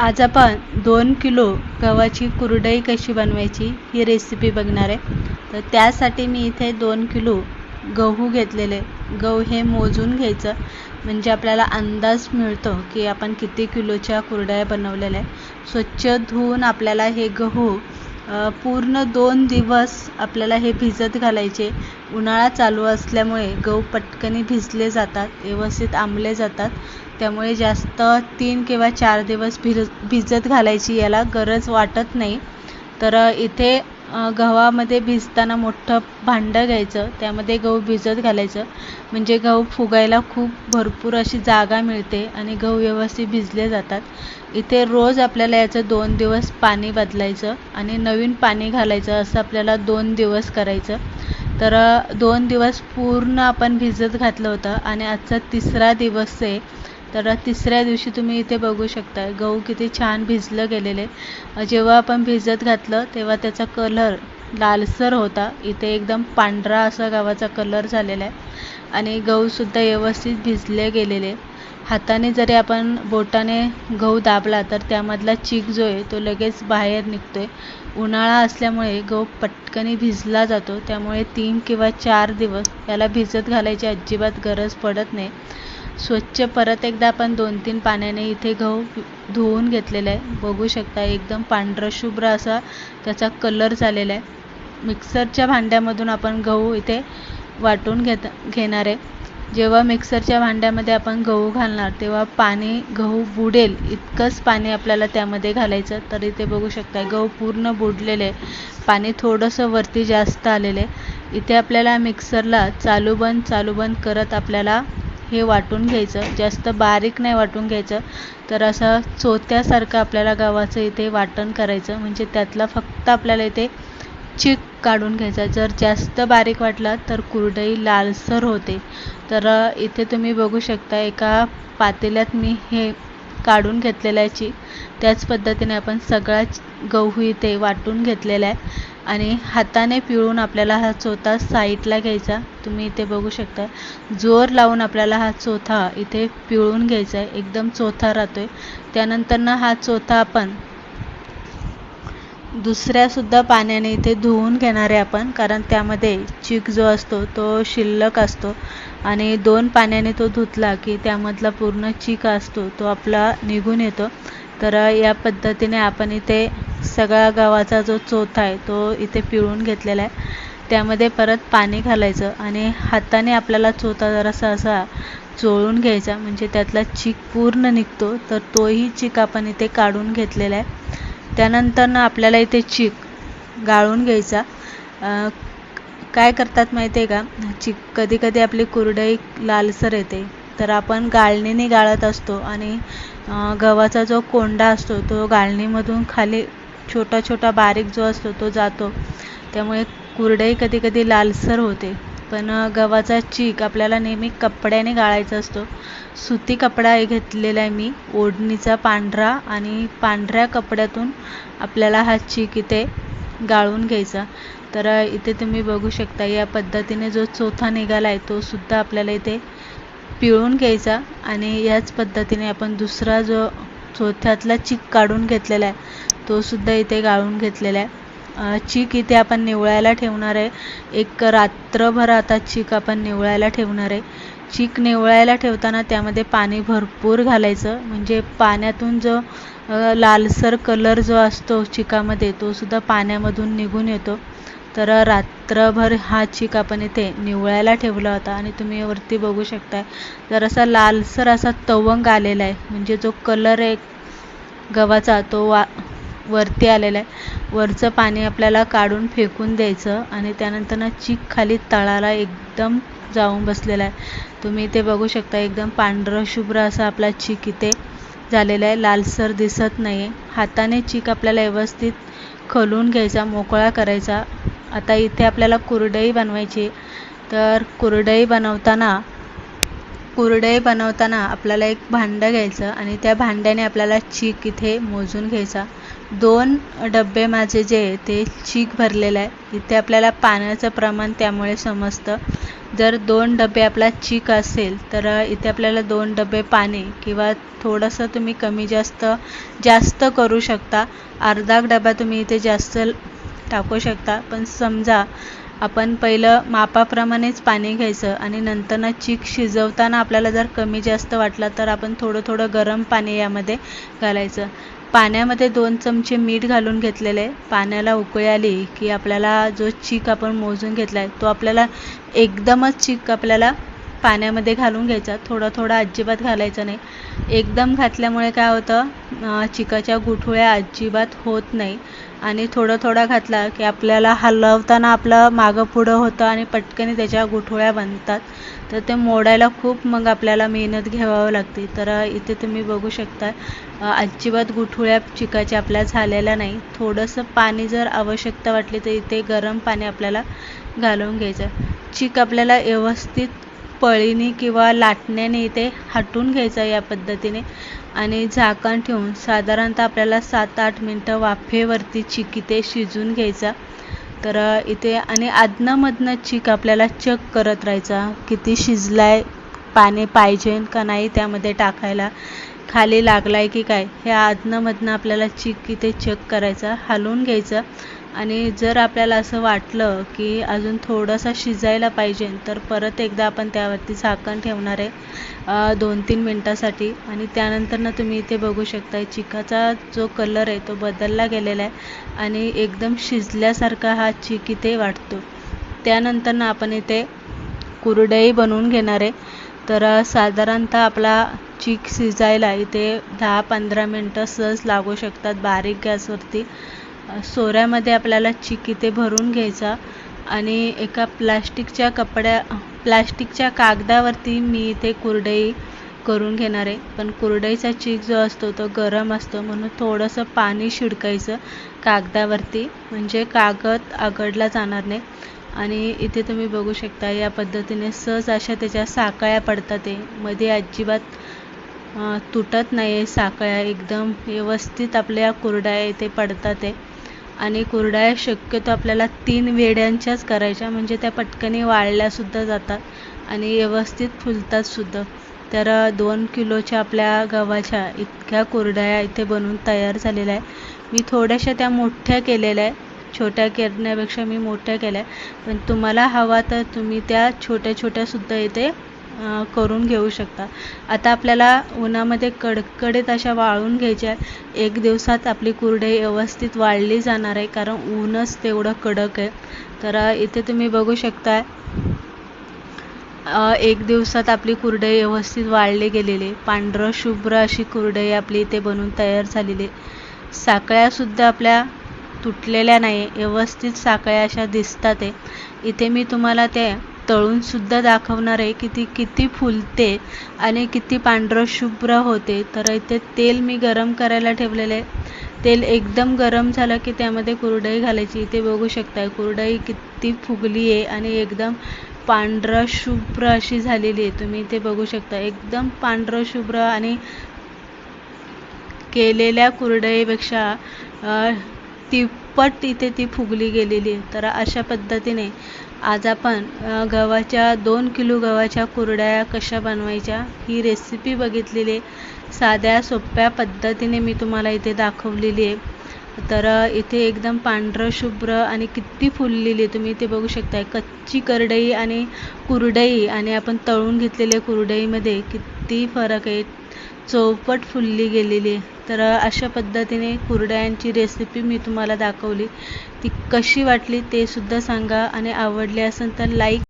आज आपण दोन किलो गव्हाची कुरडई कशी बनवायची ही रेसिपी बघणार आहे. तर त्यासाठी मी इथे दोन किलो गहू घेतलेले. गहू हे मोजून घ्यायचं. म्हणजे आपल्याला अंदाज मिळतो की आपण किती किलोच्या कुरडया बनवलेल्या आहे स्वच्छ धुवून आपल्याला हे गहू पूर्ण दोन दिवस आपल्याला हे भिजत घालायचे. उन्हाळा चालू असल्यामुळे गहू पटकनी भिजले जातात व्यवस्थित आंबले जातात. त्यामुळे जास्त तीन किंवा चार दिवस भिज भिजत घालायची याला गरज वाटत नाही. तर इथे गव्हामध्ये भिजताना मोठं भांडं घ्यायचं त्यामध्ये गहू भिजत घालायचं. म्हणजे गहू फुगायला खूप भरपूर अशी जागा मिळते आणि गहू व्यवस्थित भिजले जातात. इथे रोज आपल्याला याचं दोन दिवस पाणी बदलायचं आणि नवीन पाणी घालायचं असं आपल्याला दोन दिवस करायचं. तर दोन दिवस पूर्ण आपण भिजत घातलं होतं आणि आजचा तिसरा दिवस आहे. तर तिसऱ्या दिवशी तुम्ही इथे बघू शकता गहू किती छान भिजलं गेलेले. जेव्हा आपण भिजत घातलं तेव्हा त्याचा कलर लालसर होता. इथे एकदम पांढरा असा गव्हाचा कलर झालेला आहे. आणि गहूसुद्धा व्यवस्थित भिजले गेलेले. हाताने जरी आपण बोटाने गहू दाबला तर त्यामधला चीक जो आहे तो लगेच बाहेर निघतोय. उन्हाळा असल्यामुळे गहू पटकनी भिजला जातो. त्यामुळे तीन किंवा चार दिवस याला भिजत घालायची अजिबात गरज पडत नाही. स्वच्छ परत एकदा आपण दोन तीन पाण्याने इथे गहू धुवून घेतलेला आहे. बघू शकता एकदम पांढरशुभ्र असा त्याचा कलर झालेला आहे. मिक्सरच्या भांड्यामधून आपण गहू इथे वाटून घेत घेणार आहे. जेव्हा मिक्सरच्या भांड्यामध्ये आपण गहू घालणार तेव्हा पाणी गहू बुडेल इतकंच पाणी आपल्याला त्यामध्ये घालायचं. तर इथे बघू शकता गहू पूर्ण बुडलेले पाणी थोडंसं वरती जास्त आलेले इथे आपल्याला मिक्सरला चालू बंद चालू बंद करत आपल्याला हे वाटून घ्यायचं. जास्त बारीक नाही वाटून घ्यायचं. तर असं चोत्यासारखं आपल्याला गव्हाचं इथे वाटण करायचं. म्हणजे त्यातला फक्त आपल्याला इथे चिक काढून घ्यायचा. जर जास्त बारीक वाटला तर कुरडई लालसर होते. तर इथे तुम्ही बघू शकता एका पातेल्यात मी हे काढून घेतलेलं आहे. त्याच पद्धतीने आपण सगळा गहू इथे वाटून घेतलेला आहे. आणि हाताने पिळून आपल्याला हा चोथा साईडला घ्यायचा. तुम्ही इथे बघू शकता. जोर लावून आपल्याला हा चोथा इथे पिळून घ्यायचा आहे. एकदम चोथा राहतोय. त्यानंतर ना हा चोथा आपण दुसऱ्यासुद्धा पाण्याने इथे धुवून घेणार आहे आपण कारण त्यामध्ये चीक जो असतो तो शिल्लक असतो. आणि दोन पाण्याने तो धुतला की त्यामधला पूर्ण चीक असतो तो आपला निघून येतो. तर या पद्धतीने आपण इथे सगळा गव्हाचा जो चोथा आहे तो इथे पिळून घेतलेला आहे. त्यामध्ये परत पाणी घालायचं आणि हाताने आपल्याला चोथा जरासा असा चोळून घ्यायचा म्हणजे त्यातला चीक पूर्ण निघतो. तर तोही चीक आपण इथे काढून घेतलेला आहे. त्यानंतर ना आपल्याला इथे चीक गाळून घ्यायचा. काय करतात माहिती आहे का? चिक कधी कधी आपली कुरडई लालसर येते. तर आपण गाळणीने गाळत असतो आणि गव्हाचा जो कोंडा असतो तो गाळणीमधून खाली छोटा छोटा बारीक जो असतो तो जातो. त्यामुळे कुरडई कधी कधी लालसर होते. पण गव्हाचा चीक आपल्याला नेहमी कपड्याने गाळायचा असतो. सुती कपडा घेतलेला आहे मी. ओढणीचा पांढरा आणि पांढऱ्या कपड्यातून आपल्याला हा चीक इथे गाळून घ्यायचा. तर इथे तुम्ही बघू शकता या पद्धतीने जो चोथा निघाला आहे तो सुद्धा आपल्याला इथे पिळून घ्यायचा आणि याच पद्धतीने आपण दुसरा जो चोथ्यातला चीक काढून घेतलेला आहे तो सुद्धा इथे गाळून घेतलेला आहे. चीक इथे आपण निवळायला ठेवणार आहे. एक रात्रभर आता चीक आपण निवळायला ठेवणार आहे. चीक निवळायला ठेवताना त्यामध्ये पाणी भरपूर घालायचं. म्हणजे पाण्यातून जो लालसर कलर जो असतो चिकामध्ये तो सुद्धा पाण्यामधून निघून येतो. तर रात्रभर हा चीक आपण इथे निवळायला ठेवला होता आणि तुम्ही वरती बघू शकताय. जरासा लालसर असा तवंग आलेला आहे. म्हणजे जो कलर आहे गव्हाचा तो वा वरती आलेलं आहे. वरचं पाणी आपल्याला काढून फेकून द्यायचं आणि त्यानंतर ना चीक खाली तळाला एकदम जाऊन बसलेला आहे. तुम्ही इथे बघू शकता एकदम पांढरं शुभ्र असा आपला चीक इथे झालेला आहे. लालसर दिसत नाही आहे हाताने चीक आपल्याला व्यवस्थित खलून घ्यायचा मोकळा करायचा. आता इथे आपल्याला कुरडई बनवायची तर कुरडई बनवताना कुरडई बनवताना आपल्याला एक भांडं घ्यायचं आणि त्या भांड्याने आपल्याला चीक इथे मोजून घ्यायचा. दोन डब्बे माझे जे ते चीक भरलेलं आहे. इथे आपल्याला पाण्याचं प्रमाण त्यामुळे समजतं. जर दोन डबे आपला चीक असेल तर इथे आपल्याला दोन डबे पाणी किंवा थोडंसं तुम्ही कमी जास्त जास्त करू शकता. अर्धा डबा तुम्ही इथे जास्त टाकू शकता. पण समजा आपण पहिलं मापाप्रमाणेच पाणी घ्यायचं आणि नंतरनं चीक शिजवताना आपल्याला जर कमी जास्त वाटला तर आपण थोडं थोडं गरम पाणी यामध्ये घालायचं. पाण्यामध्ये दोन चमचे मीठ घालून घेतलेले. आहे पाण्याला उकळी आली की आपल्याला जो चीक आपण मोजून घेतला आहे तो आपल्याला एकदमच चीक आपल्याला पाण्यामध्ये घालून घ्यायचा. थोडा थोडा अजिबात घालायचा नाही. एकदम घातल्यामुळे काय होतं? चिकाच्या गुठळ्या अजिबात होत नाही. आणि थोडं थोडा घातला की आपल्याला हलवताना आपलं मागं पुढं होतं आणि पटकन त्याच्या गुठळ्या बनतात. तर ते मोडायला खूप मग आपल्याला मेहनत घ्यावावं लागते. तर इथे तुम्ही बघू शकता अजिबात गुठळ्या चिकाच्या आपल्या झालेल्या नाही. थोडंसं पाणी जर आवश्यकता वाटली तर इथे गरम पाणी आपल्याला घालून घ्यायचं. चीक आपल्याला व्यवस्थित पळीने किंवा लाटण्याने इथे हटून घ्यायचं या पद्धतीने. आणि झाकण ठेवून साधारणतः आपल्याला सात आठ मिनटं वाफेवरती चीक इथे शिजून घ्यायचा. तर इथे आणि आदनामधनं चीक आपल्याला चक करत राहायचा. किती शिजलाय पाणी पाहिजे का नाही त्यामध्ये टाकायला. खाली लागलाय की काय हे आदनामधनं आपल्याला चीक इथे चक करायचा हलवून घ्यायचं. आणि जर आपल्याला असं वाटलं की अजून थोडंसं शिजायला पाहिजे तर परत एकदा आपण त्यावरती झाकण ठेवणार आहे दोन तीन मिनटासाठी. आणि त्यानंतरनं तुम्ही इथे बघू शकता चिकाचा जो कलर आहे तो बदलला गेलेला आहे आणि एकदम शिजल्यासारखा हा चिक इथे वाटतो. त्यानंतरनं आपण इथे कुरडई बनवून घेणार आहे. तर साधारणतः आपला चिक शिजायला इथे दहा पंधरा मिनटं सहज लागू शकतात बारीक गॅसवरती. सोऱ्यामध्ये आपल्याला चिकिते इथे भरून घ्यायचा आणि एका प्लास्टिकच्या कपड्या प्लास्टिकच्या कागदावरती मी इथे कुरडई करून घेणार आहे. पण कुरडईचा चीक जो असतो तो गरम असतो म्हणून थोडंसं पाणी शिडकायचं कागदावरती. म्हणजे कागद आगडला जाणार नाही. आणि इथे तुम्ही बघू शकता या पद्धतीने सहज अशा त्याच्या साकळ्या पडतात आहे. मध्ये अजिबात तुटत नाही आहे साकळ्या एकदम व्यवस्थित आपल्या कुरड्या इथे पडतात आहे. आणि कुरडया शक्यतो आपल्याला तीन वेड्यांच्याच करायच्या म्हणजे त्या पटकनी वाळल्यासुद्धा जातात आणि व्यवस्थित फुलतातसुद्धा तर दोन किलोच्या आपल्या गव्हाच्या इतक्या कुरडया इथे बनवून तयार झालेल्या आहे मी थोड्याशा त्या मोठ्या केलेल्या आहे छोट्या करण्यापेक्षा मी मोठ्या केल्या पण तुम्हाला हवा तर तुम्ही त्या छोट्या छोट्यासुद्धा इथे करून घेऊ शकता. आता आपल्याला उन्हामध्ये कडकडीत अशा वाळून घ्यायच्या एक दिवसात आपली कुरडई व्यवस्थित वाळली जाणार आहे कारण ऊनच तेवढं कडक आहे. तर इथे तुम्ही बघू शकता एक दिवसात आपली कुरडई व्यवस्थित वाळली गेलेली पांढरं शुभ्र अशी कुरडई आपली इथे बनवून तयार झालेली साकळ्यासुद्धा आपल्या तुटलेल्या नाही व्यवस्थित साकळ्या अशा दिसतात आहे. इथे मी तुम्हाला ते तळूनसुद्धा दाखवणार आहे की ती किती फुलते आणि किती पांढरं शुभ्र होते. तर इथे तेल मी गरम करायला ठेवलेलं आहे. तेल एकदम गरम झालं की त्यामध्ये कुरडई घालायची. इथे बघू शकताय कुरडई किती फुगली आहे आणि एकदम पांढरं शुभ्र अशी झालेली आहे. तुम्ही इथे बघू शकता एकदम पांढरं शुभ्र आणि केलेल्या कुरडईपेक्षा ती पट इथे ती फुगली गेलेली. आहे तर अशा पद्धतीने आज आपण गव्हाच्या दोन किलो गव्हाच्या कुरड्या कशा बनवायच्या ही रेसिपी बघितलेली आहे. साध्या सोप्या पद्धतीने मी तुम्हाला इथे दाखवलेली आहे. तर इथे एकदम पांढरं शुभ्र आणि किती फुललेली आहे तुम्ही इथे बघू शकताय. कच्ची करडई आणि कुरडई आणि आपण तळून घेतलेल्या कुरडईमध्ये किती फरक आहे. चौपट फुलली गेलेली आहे. तर अशा पद्धतीने कुरड्यांची रेसिपी मी तुम्हाला दाखवली. ती कशी वाटली ते सुद्धा सांगा आणि आवडली असेल तर लाईक